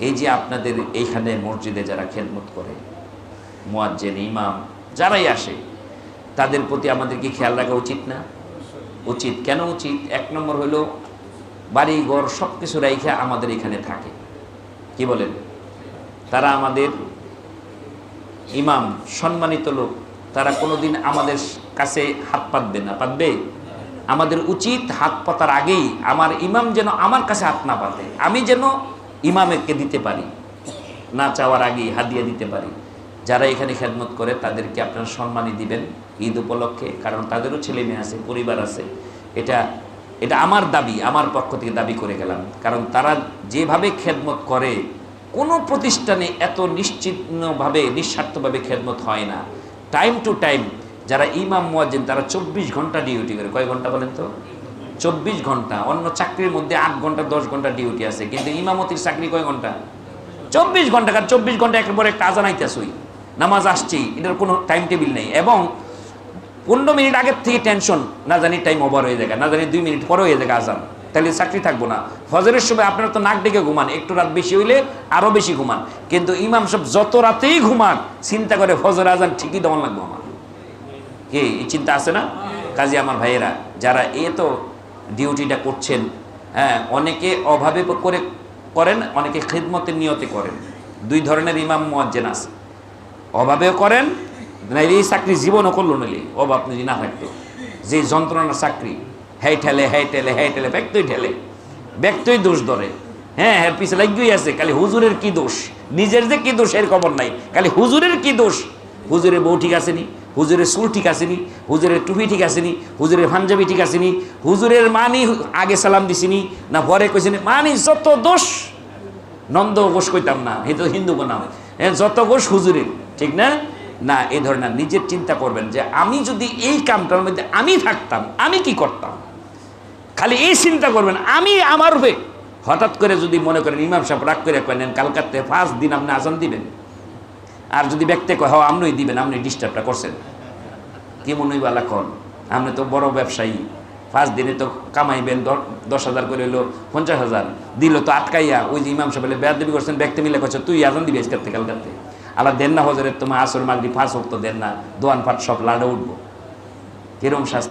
এই যে আপনাদের এইখানে মসজিদে যারা খেদমত করে, মোয়াজ্জেন, ইমাম যারাই আসে, তাদের প্রতি আমাদেরকে খেয়াল রাখা উচিত না? উচিত। কেন উচিত? এক নম্বর হলো বাড়ি, ঘর সব কিছু রাইখা আমাদের এখানে থাকে। কি বলেন? তারা আমাদের ইমাম, সম্মানিত লোক। তারা কোনোদিন আমাদের কাছে হাত পাতবে না। পাতবে? আমাদের উচিত হাত পাতার আগেই আমার ইমাম যেন আমার কাছে হাত না পাতে। আমি যেন ইমামেরকে দিতে পারি, না চাওয়ার আগেই হাদিয়া দিতে পারি। যারা এখানে খেদমত করে, তাদেরকে আপনারা সম্মানই দিবেন ঈদ উপলক্ষে, কারণ তাদেরও ছেলে মেয়ে আছে, পরিবার আছে। এটা এটা আমার দাবি, আমার পক্ষ থেকে দাবি করে গেলাম। কারণ তারা যেভাবে খেদমত করে, কোনো প্রতিষ্ঠানে এত নিশ্চিতভাবে নিঃস্বার্থভাবে খেদমত হয় না। টাইম টু টাইম যারা ইমাম মুয়াজ্জিন, তারা চব্বিশ ঘণ্টা ডিউটি করে। কয় ঘণ্টা বলেন তো? চব্বিশ ঘণ্টা, অন্য চাকরির মধ্যে আট ঘণ্টা, দশ ঘণ্টা ডিউটি আছে, কিন্তু ইমামতির চাকরি কয় ঘণ্টা? চব্বিশ ঘণ্টা, কারণ চব্বিশ ঘণ্টা একেবারে একটা আজান আইতেছই, নামাজ আসছি এটার কোনো টাইম টেবিল নেই। এবং পনেরো মিনিট আগের থেকে টেনশন না জানি টাইম ওভার হয়ে যায় না জানি দুই মিনিট পরে হয়ে যায় আজান, তাহলে চাকরি থাকব না। ফজরের সময় আপনারা তো নাক ডেকে ঘুমান, একটু রাত বেশি হইলে আরও বেশি ঘুমান, কিন্তু ইমাম সব যত রাতেই ঘুমান, চিন্তা করে ফজর, আজান ঠিকই দেওয়ান লাগবো আমার। কি এই চিন্তা আছে না? কাজে আমার ভাইয়েরা, যারা এ তো ডিউটিটা করছেন হ্যাঁ অনেকে অভাবে করে করেন, অনেকে খিদমতের নিয়তে করেন। দুই ধরনের ইমাম মোয়াজ্জেন আছে। অভাবেও করেন নাইলে এই চাকরি জীবনও করল নাইলে অভাব যদি না থাকতো। যে যন্ত্রণার চাকরি হ্যাঁ ঠেলে হ্যাঁ ঠেলে হ্যাঁ ঠেলে, ব্যক্তই ঠেলে, ব্যক্তই দোষ ধরে। হ্যাঁ হ্যাঁ পিছে লাগিয়েই আছে, খালি হুজুরের কি দোষ? নিজের যে কি দোষ, এর খবর নাই। খালি হুজুরের কি দোষ? হুজুরের বউ ঠিক আসেনি হুজুরের চুল ঠিক আসেনি, হুজুরের টুপি ঠিক আসেনি, হুজুরের পাঞ্জাবি ঠিক আসেনি, হুজুরের মানি আগে সালাম দিছিনি, না পরে কইছিনি, মানি যত দোষ, নন্দ ঘোষ কইতাম না এই তো হিন্দু নাম যত ঘোষ হুজুরের, ঠিক না? না এই ধরনের নিজের চিন্তা করবেন যে আমি যদি এই কামটার মধ্যে আমি থাকতাম, আমি কি করতাম? খালি এই চিন্তা করবেন, আমি আমার হয়ে হঠাৎ করে যদি মনে করেন, ইমাম সাহেব রাগ করে কেন কালকাতে ফার্স্ট দিন আপনি আজান দিবেন। আর যদি ব্যক্তি কয় হ্যাঁ আপনিই দিবেন আপনি ডিস্টার্বটা করছেন। কি মনে হয় বালা কন? আপনি তো বড় ব্যবসায়ী। ফার্স্ট দিনে তো কামাইবেন দশ হাজার করে হলো পঞ্চাশ হাজার। দিল তো আটকাইয়া ওই যে ইমাম সাহেব বেয়াদ দেবী করছেন, ব্যক্তি মিলে করছে তুই আজান দিবি আজকের থেকে কালকাতে আল্লাহ দেন না হজরের তোমার আসর মাগরি ফাঁস হোক তো দেন না দোয়ান ফাট সব লাড়ে উঠবো। কিরম শাস্তি?